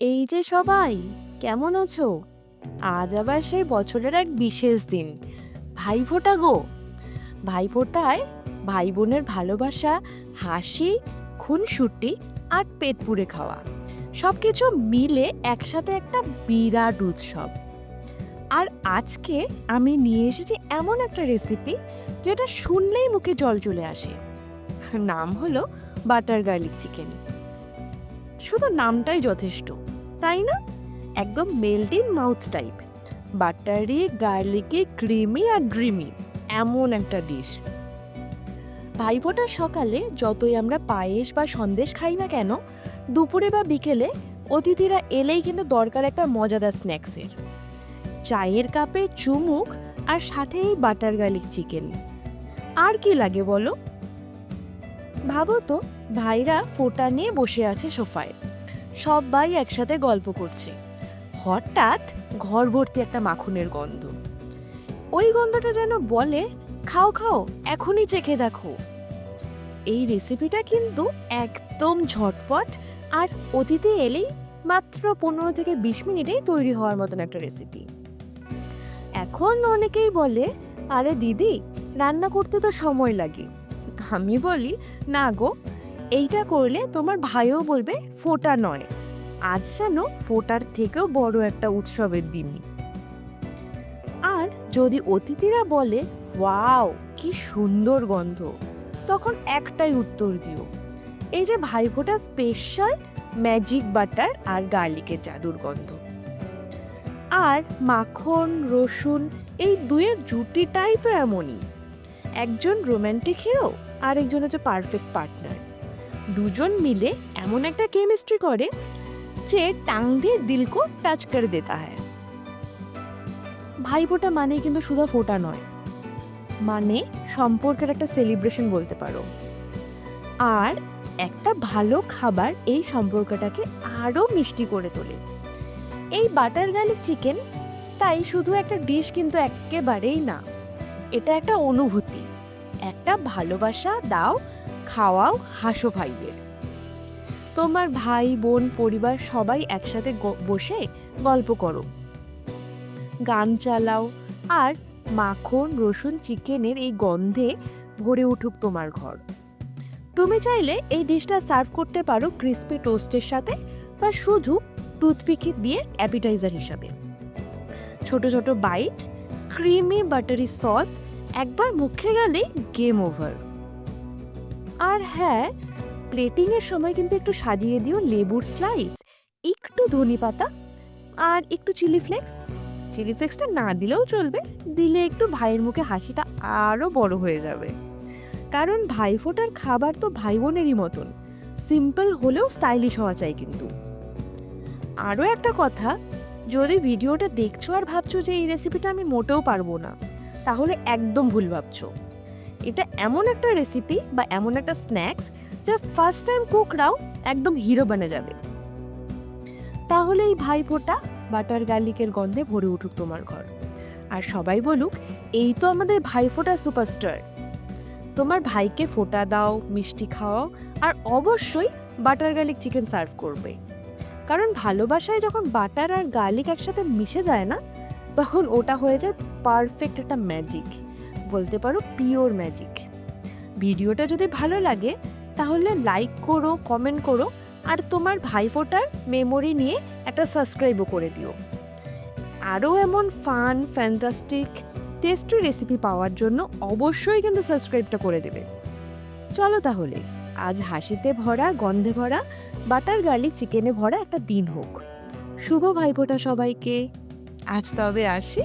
এই যে সবাই, কেমন আছো? আজ আবার সেই বছরের এক বিশেষ দিন। ভাইফোঁটা গো। ভাইফোঁটায় ভাই বোনের ভালোবাসা, হাসি, খুনসুটি আর পেট পুড়ে খাওয়া। সব কিছু মিলে একসাথে একটা বিরাট উৎসব। আর আজকে আমি নিয়ে এসেছি এমন একটা রেসিপি যেটা শুনলেই মুখে জল চলে আসে। নাম হলো বাটার গার্লিক চিকেন। শুধু নামটাই যথেষ্ট, তাই না? একদম melt in mouth type. Buttery, garlicky, creamy R dreamy, এমন একটা ডিশ। ভাইফোঁটার সকালে যতই আমরা পায়েস বা সন্দেশ খাই না কেন, দুপুরে বা বিকেলে অতিথিরা এলেই কিন্তু দরকার একটা মজাদার স্ন্যাক্সের। চায়ের কাপে চুমুক আর সাথে এই বাটার গার্লিক চিকেন। আর কি লাগে বলো? ভাবো তো। ভাইরা ফোটা নিয়ে বসে আছে সোফায়। সবাই একসাথে গল্প করছে। হঠাৎ ঘর ভর্তি একটা মাখনের গন্ধ। ওই গন্ধটা যেন বলে, খাও খাও, এখনই চেখে দেখো। এই রেসিপিটা কিন্তু একদম ঝটপট আর অতীতে এলেই মাত্র পনেরো থেকে বিশ মিনিটেই তৈরি হওয়ার মতন একটা রেসিপি এখন অনেকেই বলে, আরে দিদি, রান্না করতে তো সময় লাগে। আমি বলি, না গো এইটা করলে তোমার ভাইও বলবে, ফোটা নয়। আজ যেন ফোটার থেকেও বড় একটা উৎসবের দিন। আর যদি অতিথিরা বলে, ওয়াও, কি সুন্দর গন্ধ, তখন একটাই উত্তর দিও, এই যে ভাইফোঁটা স্পেশাল ম্যাজিক বাটার আর গার্লিকের জাদুর গন্ধ। আর মাখন, রসুন, এই দুয়ের জুটিটাই তো এমনই, একজন রোম্যান্টিক হিরো আর একজন হচ্ছে পারফেক্ট পার্টনার দুজন মিলে এমন একটা কেমিস্ট্রি করে যে টাং দিয়ে দিল কো টাচ করে দেতা হয়। ভাইফোঁটা মানে কিন্তু শুধু ফোঁটা নয় মানে সম্পর্কের একটা সেলিব্রেশন বলতে পারো। আর একটা ভালো খাবার এই সম্পর্কটাকে আরও মিষ্টি করে তোলে। এই বাটার গার্লিক চিকেন তাই শুধু একটা ডিশ কিন্তু একেবারেই না, এটা একটা অনুভূতি, একটা ভালোবাসা দাও খাওয়াও হাসো ভাইয়ের। তোমার ভাই, বোন, পরিবার সবাই একসাথে বসে গল্প করো। গান চালাও আর মাখন, রসুন, চিকেনের এই গন্ধে ভরে উঠুক তোমার ঘর। তুমি চাইলে এই ডিশটা সার্ভ করতে পারো ক্রিসপি টোস্টের সাথে বা শুধু টুথপিক দিয়ে অ্যাপিটাইজার হিসাবে। ছোট ছোট বাইট, ক্রিমি বাটারি সস একবার মুখে গেলেই গেম ওভার। আর হ্যাঁ প্লেটিং এর সময় কিন্তু একটু সাজিয়ে দিও লেবুর স্লাইস একটু ধনে পাতা আর একটু চিলি ফ্লেক্স চিলি ফ্লেক্সটা না দিলেও চলবে, দিলে একটু ভাইয়ের মুখে হাসিটা আরও বড় হয়ে যাবে। কারণ ভাইফোঁটার খাবার তো ভাই বোনেরই মতন সিম্পল হলেও স্টাইলিশ হওয়া চাই কিন্তু। আরও একটা কথা, যদি ভিডিওটা দেখছ আর ভাবছ যে এই রেসিপিটা আমি মোটেও পারব না, তাহলে একদম ভুল ভাবছ। এটা এমন একটা রেসিপি বা এমন একটা স্ন্যাক্স যা ফার্স্ট টাইম কুকরাও একদম হিরো বনে যাবে। তাহলে এই ভাইফোঁটা বাটার গার্লিকের গন্ধে ভরে উঠুক তোমার ঘর। আর সবাই বলুক, এই তো আমাদের ভাইফোঁটা সুপারস্টার তোমার ভাইকে ফোঁটা দাও, মিষ্টি খাওয়াও, আর অবশ্যই বাটার গার্লিক চিকেন সার্ভ করবে। কারণ ভালোবাসায় যখন বাটার আর গার্লিক একসাথে মিশে যায় না, তখন ওটা হয়ে যায় পারফেক্ট একটা ম্যাজিক বলতে পারো পিওর ম্যাজিক ভিডিওটা যদি ভালো লাগে, তাহলে লাইক করো কমেন্ট করো, আর তোমার ভাইফোঁটার মেমোরি নিয়ে একটা সাবস্ক্রাইবও করে দিও। আরও এমন ফান ফ্যান্টাস্টিক টেস্টি রেসিপি পাওয়ার জন্য অবশ্যই কিন্তু সাবস্ক্রাইবটা করে দেবে। চলো তাহলে, আজ হাসিতে ভরা, গন্ধে ভরা, বাটার গার্লিক চিকেনে ভরা একটা দিন হোক। শুভ ভাইফোঁটা সবাইকে। আজ তবে আসি।